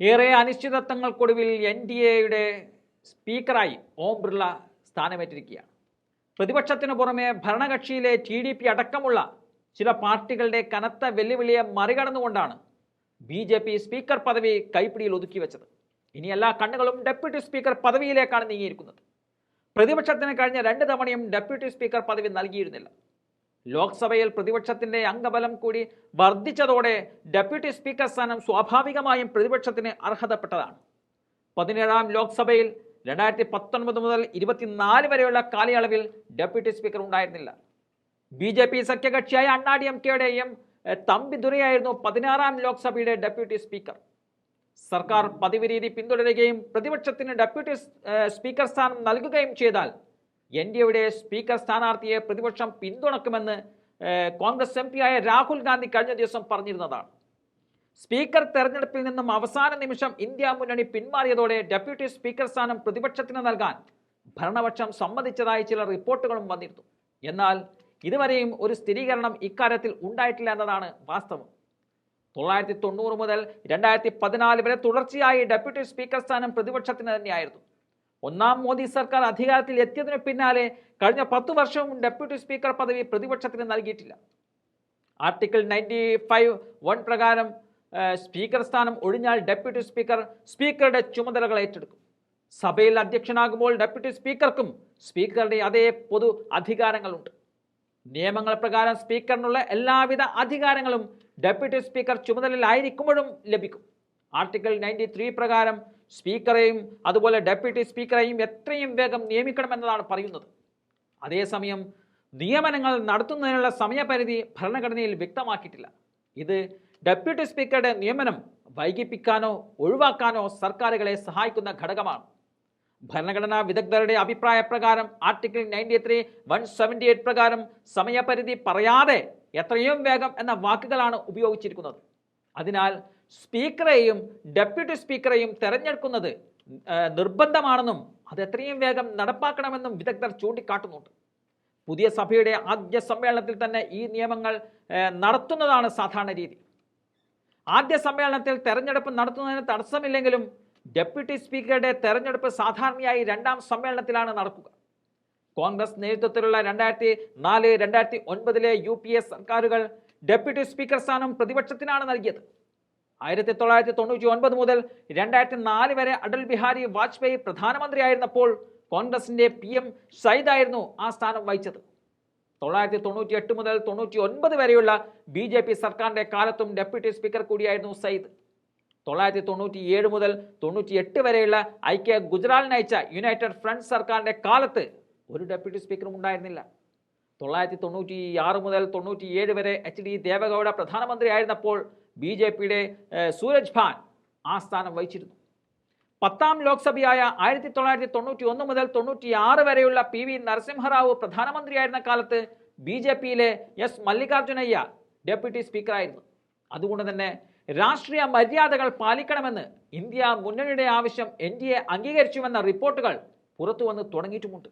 ഏറെ അനിശ്ചിതത്വങ്ങൾക്കൊടുവിൽ N D എയുടെ സ്പീക്കറായി ഓം ബിർള സ്ഥാനമേറ്റിരിക്കുകയാണ്. പ്രതിപക്ഷത്തിനു പുറമെ ഭരണകക്ഷിയിലെ ടി ഡി പി അടക്കമുള്ള ചില പാർട്ടികളുടെ കനത്ത വെല്ലുവിളിയെ മറികടന്നുകൊണ്ടാണ് ബി ജെ പി സ്പീക്കർ പദവി കൈപ്പിടിയിൽ ഒതുക്കി വെച്ചത്. ഇനി എല്ലാ കണ്ണുകളും ഡെപ്യൂട്ടി സ്പീക്കർ പദവിയിലേക്കാണ് നീങ്ങിയിരിക്കുന്നത്. പ്രതിപക്ഷത്തിന് കഴിഞ്ഞ രണ്ട് തവണയും ഡെപ്യൂട്ടി സ്പീക്കർ പദവി നൽകിയിരുന്നില്ല. ലോക്സഭയിൽ പ്രതിപക്ഷത്തിന്റെ അംഗബലം കൂടി വർദ്ധിച്ചതോടെ ഡെപ്യൂട്ടി സ്പീക്കർ സ്ഥാനം സ്വാഭാവികമായും പ്രതിപക്ഷത്തിന് അർഹതപ്പെട്ടതാണ്. പതിനേഴാം ലോക്സഭയിൽ രണ്ടായിരത്തി പത്തൊൻപത് മുതൽ ഇരുപത്തിനാല് വരെയുള്ള കാലയളവിൽ ഡെപ്യൂട്ടി സ്പീക്കർ ഉണ്ടായിരുന്നില്ല. ബി ജെ പി സഖ്യകക്ഷിയായ അണ്ണാ ഡി എം കെയുടെയും തമ്പി ദുരയായിരുന്നു പതിനാറാം ലോക്സഭയുടെ ഡെപ്യൂട്ടി സ്പീക്കർ. സർക്കാർ പതിവ് രീതി പിന്തുടരുകയും പ്രതിപക്ഷത്തിന് ഡെപ്യൂട്ടി സ്പീക്കർ സ്ഥാനം നൽകുകയും ചെയ്താൽ എൻ ഡി എയുടെ സ്പീക്കർ സ്ഥാനാർത്ഥിയെ പ്രതിപക്ഷം പിന്തുണക്കുമെന്ന് കോൺഗ്രസ് എം ആയ രാഹുൽ ഗാന്ധി കഴിഞ്ഞ ദിവസം പറഞ്ഞിരുന്നതാണ്. സ്പീക്കർ തെരഞ്ഞെടുപ്പിൽ നിന്നും അവസാന നിമിഷം ഇന്ത്യ മുന്നണി പിന്മാറിയതോടെ ഡെപ്യൂട്ടി സ്പീക്കർ സ്ഥാനം പ്രതിപക്ഷത്തിന് നൽകാൻ ഭരണപക്ഷം സമ്മതിച്ചതായി ചില റിപ്പോർട്ടുകളും വന്നിരുന്നു. എന്നാൽ ഇതുവരെയും ഒരു സ്ഥിരീകരണം ഇക്കാര്യത്തിൽ ഉണ്ടായിട്ടില്ല എന്നതാണ് വാസ്തവം. തൊള്ളായിരത്തി തൊണ്ണൂറ് മുതൽ രണ്ടായിരത്തി പതിനാല് വരെ തുടർച്ചയായി ഡെപ്യൂട്ടി സ്പീക്കർ സ്ഥാനം പ്രതിപക്ഷത്തിന് തന്നെയായിരുന്നു. ഒന്നാം മോദി സർക്കാർ അധികാരത്തിൽ എത്തിയതിനു പിന്നാലെ കഴിഞ്ഞ പത്തു വർഷവും ഡെപ്യൂട്ടി സ്പീക്കർ പദവി പ്രതിപക്ഷത്തിന് നൽകിയിട്ടില്ല. ആർട്ടിക്കിൾ നയന്റി ഫൈവ് വൺ പ്രകാരം സ്പീക്കർ സ്ഥാനം ഒഴിഞ്ഞാൽ ഡെപ്യൂട്ടി സ്പീക്കർ സ്പീക്കറുടെ ചുമതലകൾ ഏറ്റെടുക്കും. സഭയിൽ അധ്യക്ഷനാകുമ്പോൾ ഡെപ്യൂട്ടി സ്പീക്കർക്കും സ്പീക്കറുടെ അതേ പൊതു അധികാരങ്ങളുണ്ട്. നിയമങ്ങൾ പ്രകാരം സ്പീക്കറിനുള്ള എല്ലാവിധ അധികാരങ്ങളും ഡെപ്യൂട്ടി സ്പീക്കർ ചുമതലയിലായിരിക്കുമ്പോഴും ലഭിക്കും. ആർട്ടിക്കിൾ നയന്റി പ്രകാരം സ്പീക്കറെയും അതുപോലെ ഡെപ്യൂട്ടി സ്പീക്കറെയും എത്രയും വേഗം നിയമിക്കണമെന്നതാണ് പറയുന്നത്. അതേസമയം നിയമനങ്ങൾ നടത്തുന്നതിനുള്ള സമയപരിധി ഭരണഘടനയിൽ വ്യക്തമാക്കിയിട്ടില്ല. ഇത് ഡെപ്യൂട്ടി സ്പീക്കറുടെ നിയമനം വൈകിപ്പിക്കാനോ ഒഴിവാക്കാനോ സർക്കാരുകളെ സഹായിക്കുന്ന ഘടകമാണ്. ഭരണഘടനാ വിദഗ്ധരുടെ അഭിപ്രായ പ്രകാരം article ninety three one seventy eight പ്രകാരം സമയപരിധി പറയാതെ എത്രയും വേഗം എന്ന വാക്കുകളാണ് ഉപയോഗിച്ചിരിക്കുന്നത്. അതിനാൽ സ്പീക്കറെയും ഡെപ്യൂട്ടി സ്പീക്കറെയും തെരഞ്ഞെടുക്കുന്നത് നിർബന്ധമാണെന്നും അത് എത്രയും വേഗം നടപ്പാക്കണമെന്നും വിദഗ്ധർ ചൂണ്ടിക്കാട്ടുന്നുണ്ട്. പുതിയ സഭയുടെ ആദ്യ സമ്മേളനത്തിൽ തന്നെ ഈ നിയമങ്ങൾ നടത്തുന്നതാണ് സാധാരണ രീതി. ആദ്യ സമ്മേളനത്തിൽ തെരഞ്ഞെടുപ്പ് നടത്തുന്നതിന് തടസ്സമില്ലെങ്കിലും ഡെപ്യൂട്ടി സ്പീക്കറുടെ തെരഞ്ഞെടുപ്പ് സാധാരണയായി രണ്ടാം സമ്മേളനത്തിലാണ് നടക്കുക. കോൺഗ്രസ് നേതൃത്വത്തിലുള്ള രണ്ടായിരത്തി നാല് രണ്ടായിരത്തി ഒൻപതിലെ യു പി എ സർക്കാരുകൾ ഡെപ്യൂട്ടി സ്പീക്കർ സ്ഥാനം പ്രതിപക്ഷത്തിനാണ് നൽകിയത്. ആയിരത്തി തൊള്ളായിരത്തി തൊണ്ണൂറ്റി ഒൻപത് മുതൽ രണ്ടായിരത്തി നാല് വരെ അടൽ ബിഹാരി വാജ്പേയി പ്രധാനമന്ത്രിയായിരുന്നപ്പോൾ കോൺഗ്രസിന്റെ പി എം സയ്യിദായിരുന്നു ആ സ്ഥാനം വഹിച്ചത്. തൊള്ളായിരത്തി തൊണ്ണൂറ്റി എട്ട് മുതൽ തൊണ്ണൂറ്റി ഒൻപത് വരെയുള്ള ബി ജെ പി സർക്കാരിന്റെ കാലത്തും ഡെപ്യൂട്ടി സ്പീക്കർ കൂടിയായിരുന്നു സയ്യിദ്. തൊള്ളായിരത്തി തൊണ്ണൂറ്റി ഏഴ് മുതൽ തൊണ്ണൂറ്റി എട്ട് വരെയുള്ള ഐക്യ ഗുജറാൽ നയിച്ച യുണൈറ്റഡ് ഫ്രണ്ട് സർക്കാരിന്റെ കാലത്ത് ഒരു ഡെപ്യൂട്ടി സ്പീക്കറും ഉണ്ടായിരുന്നില്ല. തൊള്ളായിരത്തി തൊണ്ണൂറ്റി ആറ് മുതൽ തൊണ്ണൂറ്റി ഏഴ് വരെ എച്ച് ഡി ദേവഗൌഡ പ്രധാനമന്ത്രിയായിരുന്നപ്പോൾ ബി ജെ പിയുടെ സൂരജ് ഭാൻ ആ സ്ഥാനം വഹിച്ചിരുന്നു. പത്താം ലോക്സഭയായ ആയിരത്തി തൊള്ളായിരത്തി തൊണ്ണൂറ്റി ഒന്ന് മുതൽ തൊണ്ണൂറ്റി ആറ് വരെയുള്ള പി വി നരസിംഹറാവു പ്രധാനമന്ത്രിയായിരുന്ന കാലത്ത് ബി ജെ പിയിലെ എസ് മല്ലികാർജുനയ്യ ഡെപ്യൂട്ടി സ്പീക്കറായിരുന്നു. അതുകൊണ്ട് തന്നെ രാഷ്ട്രീയ മര്യാദകൾ പാലിക്കണമെന്ന് ഇന്ത്യ മുന്നണിയുടെ ആവശ്യം എൻ ഡി എ അംഗീകരിച്ചുവെന്ന റിപ്പോർട്ടുകൾ പുറത്തു വന്ന് തുടങ്ങിയിട്ടുമുണ്ട്.